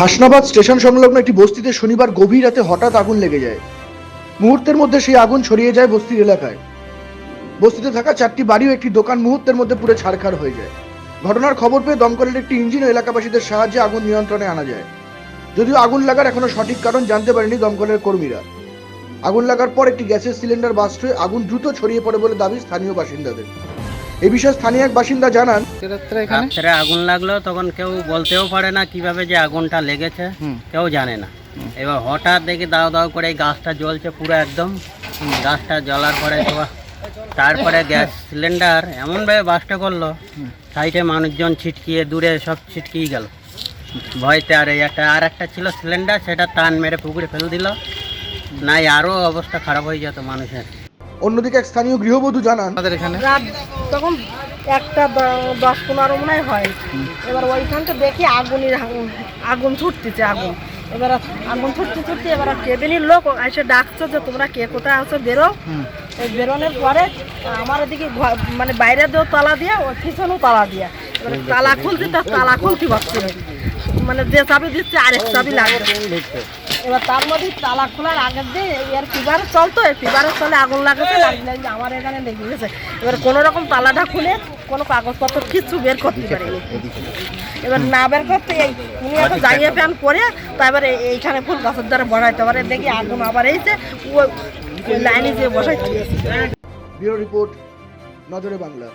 Hasnabad station সংলগ্ন একটি বস্তিতে শনিবার গভীর রাতে হঠাৎ আগুন লেগে যায়। মুহূর্তের মধ্যে সেই আগুন ছড়িয়ে যায় বস্তির এলাকায়। বস্তিতে থাকা চারটি বাড়ি ও একটি দোকান মুহূর্তের মধ্যে পুরো ছাড়খাড় হয়ে যায়। ঘটনার খবর পেয়ে দমকলের একটি ইঞ্জিন ও এলাকাবাসীদের সাহায্যে আগুন নিয়ন্ত্রণে আনা যায়। যদিও আগুন লাগার এখনও সঠিক কারণ জানতে পারেনি দমকলের কর্মীরা। আগুন লাগার পর একটি গ্যাসের সিলিন্ডার বাস্ট হয়ে আগুন দ্রুত ছড়িয়ে পড়ে বলে দাবি স্থানীয় বাসিন্দাদের। এ বিষয়ে স্থানীয় এক বাসিন্দা জানান রাত্রে আগুন লাগল তখন কেউ বলতেও পারে না কীভাবে যে আগুনটা লেগেছে কেউ জানে না। এবার হঠাৎ দেখি দাও দাও করে এই গাছটা জ্বলছে পুরো একদম। গাছটা জ্বলার পরে তো তারপরে গ্যাস সিলিন্ডার এমনভাবে বাসটা করল সাইডে মানুষজন ছিটকিয়ে দূরে সব ছিটকিয়ে গেল। ভয়তে আর এই একটা আর একটা ছিল সিলিন্ডার সেটা টান মেরে পুকুরে ফেলে দিল। নাই আরও অবস্থা খারাপ হয়ে যেত মানুষের। অন্যদিকে এক স্থানীয় গৃহবধূ জানান আমাদের এখানে? রাত তখন একটা দশ পনেরো মনে হয়। এবার ওইখানটা দেখি আগুনের আগুন- আগুন ছুটতেছে আগুন। এবার আগুন ছুটতে ছুটতে এবার কেবিনের লোক এসে ডাকছে যে তোমরা কে কোথায় আছো? বেরো। বেরোনোর পরে আমার এদিকে ঘ- মানে বাইরে দিয়েও তালা দিয়ে ওর পিছনেও তালা দিয়ে। এবার তালা খুলতে তার তালা খুলতে পারছি মানে যে চাবি দিচ্ছে আরেক চাবি লাগবে। এবার তার মধ্যে তালা খোলার আগের দিয়ে এর ফিভার চলতো ফিভারের চলে আগুন লাগাতে লাগলে যে আমার এখানে লেগে গেছে। এবার কোনো রকম তালাটা খুলে কোনো কাগজপত্র কিচ্ছু বের করতে পারিনি। এবার না বের করতে এই উনি একটা জাইয়ে ফ্যান করে তারপরে এইখানে ফুল গাছের দ্বারা বসাইতে পারে দেখি আগুন আবার এইছে ওই লাইনে যেয়ে বসাইতে। ব্যুরো রিপোর্ট নজরে বাংলা।